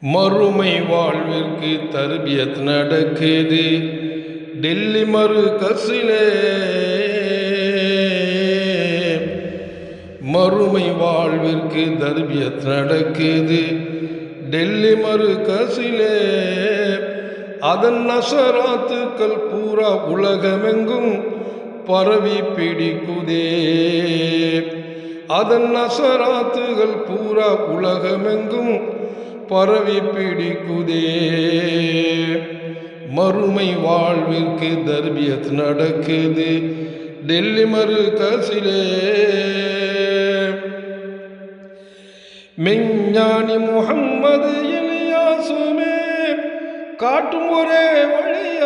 மறுமை வாழ்விற்கு தர்பியத் நடக்குது. டெல்லி மறு கசிலே. மறுமை வாழ்விற்கு தர்பியத் நடக்குது. டெல்லி மறு கசிலே. அதன் நசராத்துக்கள் பூரா உலகமெங்கும் பரவி பிடிக்குதே. அதன் நசராத்துகள் பூரா உலகமெங்கும் பரவி பிடிக்குதே. மறுமை வாழ்விற்கு தர்பியத் நடக்குது. டெல்லி மறு கசிலே. மெஞ்ஞானி முகம்மது இலியாசுமே காட்டும் ஒரே வழியாம்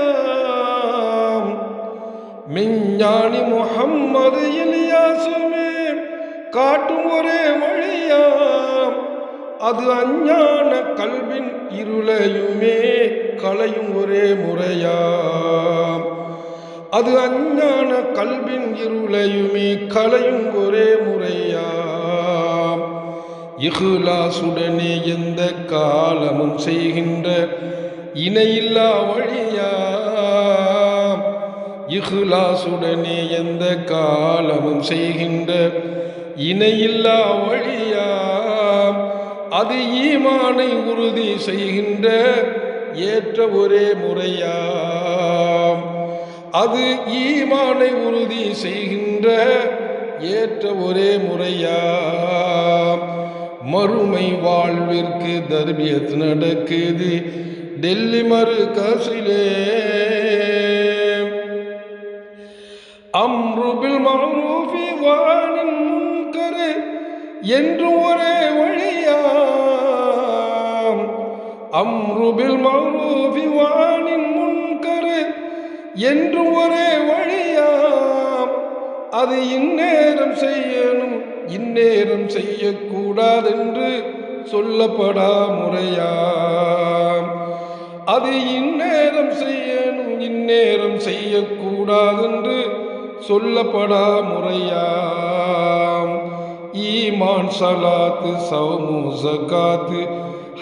மெஞ்ஞானி முகம்மது இலியாசுமே காட்டும் ஒரே வழியாம் அது அஞ்ஞான கல்வின் இருளையுமே கலையும் ஒரே முறையாம். அது அஞ்ஞான கல்வின் இருளையுமே கலையும் ஒரே முறையாம். இஹ்லாசுடனே எந்த காலமும் செய்கின்ற இணையில்லா வழியாம். இஹ்லாசுடனே எந்த காலமும் செய்கின்ற இணையில்லா வழியாம். அது ஈமானை உறுதி செய்கின்ற ஏற்ற ஒரே முறையாம். அது ஈமானை உறுதி செய்கின்ற ஏற்ற ஒரே முறையாம். மறுமை வாழ்விற்கு தர்பியத் நடக்குது டெல்லி மறு அம்ருபில் மரூஃபி வானின் முன்கரு என்று ஒரே வழியாம். அம்ருபில் மரூஃபி வானின் முன்கரு என்று ஒரே வழியாம். அது இந்நேரம் செய்யணும் இந்நேரம் செய்யக்கூடாதென்று சொல்லப்படா முறையாம். அது இந்நேரம் செய்யணும் இந்நேரம் செய்யக்கூடாதென்று சொல்லப்படா முறையாம். ஈமான் சலாத்து சவுமு ஜகாத்து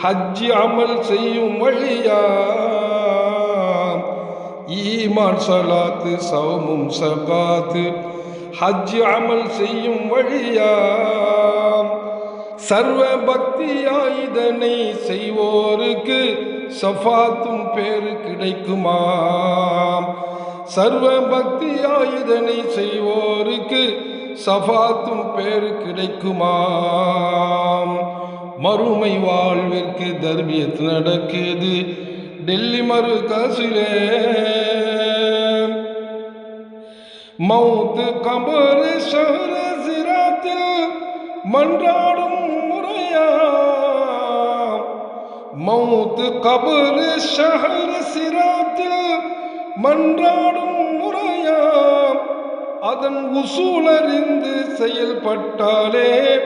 ஹஜ்ஜி அமல் செய்யும் வழியாம். ஈமான் சலாத்து சவுமும் சகாத்து ஹஜ் அமல் செய்யும் வழியாம். சர்வ பக்தியாயுதனை செய்வோருக்கு சஃபாத்தும் பேரு கிடைக்குமாம். சர்வ பக்தியாயுதனை செய்வோருக்கு சஃபாத்தும் பேரு கிடைக்குமாம். மறுமை வாழ்விற்கு தர்பியத் நடக்குது. டெல்லி மறு காசிலே. மவுத்து கபர் சிராத்தில் மன்றாடும் முறையா. மௌத்து கபர் ஷஹர சிராத்தில் மன்றாடும் அதன் உசூலறிந்து செயல்பட்டாலே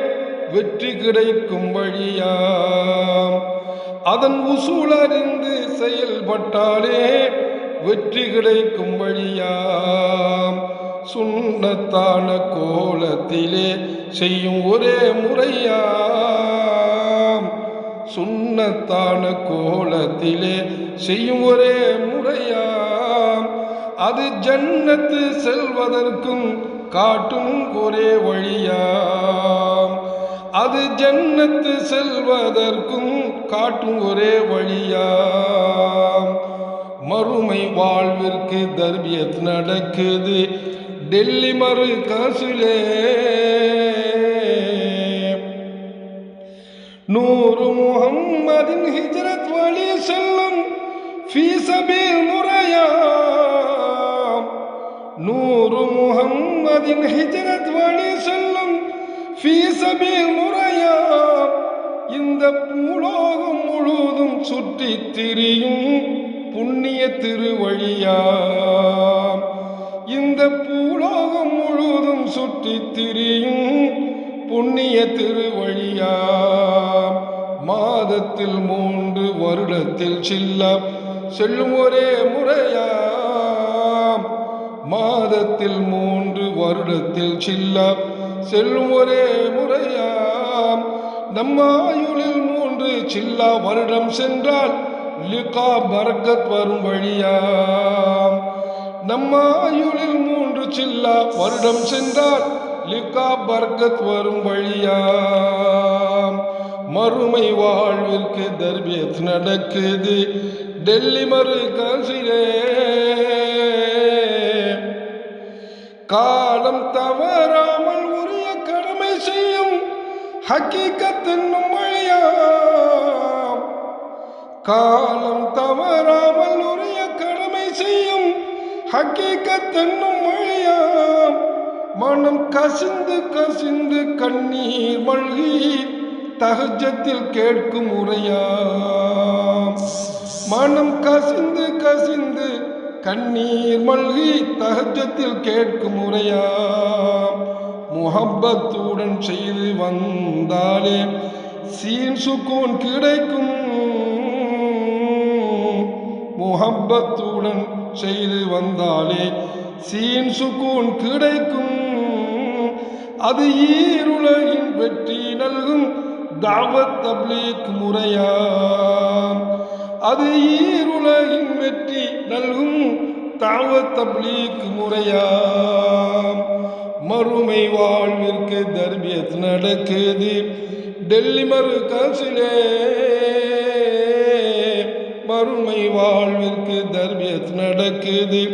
வெற்றி கிடைக்கும் வழியாம். அதன் உசூலறிந்து செயல்பட்டாலே வெற்றி கிடைக்கும் வழியாம். சுண்ணத்தான கோலத்திலே செய்யும் ஒரே முறையாம். சுண்ணத்தான கோலத்திலே செய்யும் ஒரே முறையாம். அது ஜன்னத்து செல்வதற்கும் காட்டும் ஒரே வழியாம். அது ஜன்னத்து செல்வதற்கும் காட்டும் ஒரே வழியாம். மறுமை வாழ்விற்கு தர்பியத் நடக்குது. டெல்லி மறு காசிலே. நூறு முகம்மதின் ஹிஜரத் வழி செல்லும் ஃபீசபில் முறையாம். நூறு முகம்மதின் ஹிஜரத் வழி செல்லும் ஃபீசபில் முறையாம் இந்த பூலோகம் முழுதும் சுற்றி திரியும் புண்ணிய திருவழியா. இந்த பூலோகம் முழுதும் சுற்றி திரியும் புண்ணிய திருவழியா. மாதத்தில் மூன்று வருடத்தில் சில்ல செல்லும் ஒரே முறையாம் மாதத்தில் மூன்று வருடத்தில் சில்ல. செல்லும் ஒரே முறையாம். நம்மாயுளில் மூன்று மூன்று சில்லா வருடம் சென்றால் லிகா பரக்கத் வரும் வழியாம். நம்ம ஆயுளில் மூன்று சில்லா வருடம் சென்றால் லிகா பர்கத் வரும் வழியாம். மறுமை வாழ்விற்கு தர்பியத் நடக்குது. டெல்லி மறு காசிலே. காலம் தவறாமல் உரிய கடமை செய்யும் ஹக்கீக்கத்தென்னும் வழியாம். காலம் தவறாமல் உரிய கடமை செய்யும் ஹக்கீக்கத்தென்னும் மொழியாம் மனம் கசிந்து கசிந்து கண்ணீர் மல்கி தகஜத்தில் கேட்கும் உரையாம். மனம் கசிந்து கசிந்து கண்ணீர் மல்கி தகஜத்தில் கேட்கும் முறையா முகப்பத்துடன் செய்து வந்தாலே சீன் சுக்கூன் கிடைக்கும். முகப்பத்துடன் செய்து வந்தாலே சீன் சுக்கூன் கிடைக்கும். அது ஈருலகின் வெற்றி நல்கும் தாவத் தப்லீக் முறையா. அது ஈருலகின் வெற்றி நல்கும் தாவ தப்லீக் முறையாம். மறுமை வாழ்விற்கு தர்பியத் நடக்குது. டெல்லி மறு காசிலே மறுமை வாழ்விற்கு தர்பியத் நடக்குது.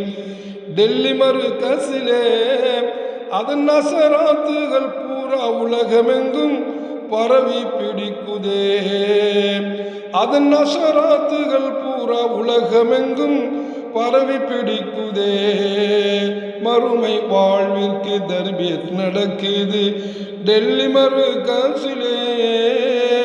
டெல்லி மறு கசிலே அதன் நசராத்துகள் பூரா உலகமெங்கும் பரவி பிடிக்குதே. அதன் அசராத்துகள் பூரா உலகமெங்கும் பரவி பிடிக்குதே. மறுமை வாழ்விற்கு தர்பியத் நடக்குது. டெல்லி மறு காசிலே